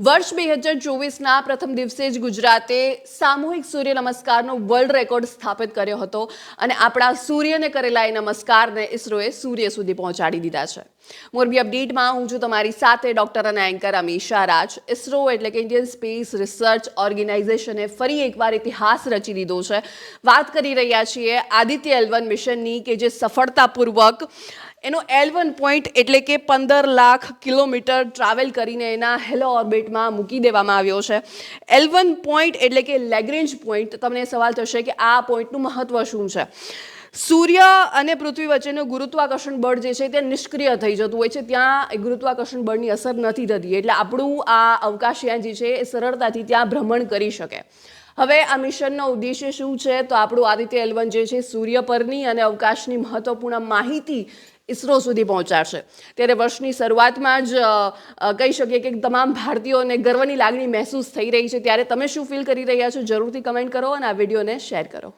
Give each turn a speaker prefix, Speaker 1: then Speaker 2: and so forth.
Speaker 1: વર્ષ બે હજાર ચોવીસના પ્રથમ દિવસે જ ગુજરાતે સામૂહિક સૂર્ય નમસ્કારનો વર્લ્ડ રેકોર્ડ સ્થાપિત કર્યો હતો અને આપણા સૂર્યને કરેલા એ નમસ્કારને ઇસરોએ સૂર્ય સુધી પહોંચાડી દીધા છે. મોરબી અપડેટમાં હું છું તમારી સાથે ડોક્ટર અને એન્કર અમીશા રાજ. ઇસરો એટલે કે ઇન્ડિયન સ્પેસ રિસર્ચ ઓર્ગેનાઇઝેશને ફરી એકવાર ઇતિહાસ રચી દીધો છે. વાત કરી રહ્યા છીએ આદિત્ય એલવન મિશનની કે જે સફળતાપૂર્વક એનો એલ વન પોઈન્ટ એટલે કે પંદર લાખ કિલોમીટર ટ્રાવેલ કરીને એના હેલો ઓર્બિટમાં મૂકી દેવામાં આવ્યો છે. એલ વન પોઈન્ટ એટલે કે લેગ્રેન્જ પોઈન્ટ તમને સવાલ થશે કે આ પોઈન્ટનું મહત્ત્વ શું છે? સૂર્ય અને પૃથ્વી વચ્ચેનું ગુરુત્વાકર્ષણ બળ જે છે તે નિષ્ક્રિય થઈ જતું હોય છે. ત્યાં ગુરુત્વાકર્ષણ બળની અસર નથી થતી. એટલે આપણું આ અવકાશયાન જે છે એ સરળતાથી ત્યાં ભ્રમણ કરી શકે. હવે આ મિશનનો ઉદ્દેશ્ય શું છે? તો આપણું આદિત્ય એલવન જે છે સૂર્ય પરની અને અવકાશની મહત્વપૂર્ણ માહિતી ઇસરો સુધી પહોંચાડશે. ત્યારે વર્ષની શરૂઆતમાં જ કહી શકીએ કે તમામ ભારતીયોને ગર્વની લાગણી મહેસૂસ થઈ રહી છે. ત્યારે તમે શું ફીલ કરી રહ્યા છો? જરૂરથી કમેન્ટ કરો અને આ વિડીયોને શેર કરો.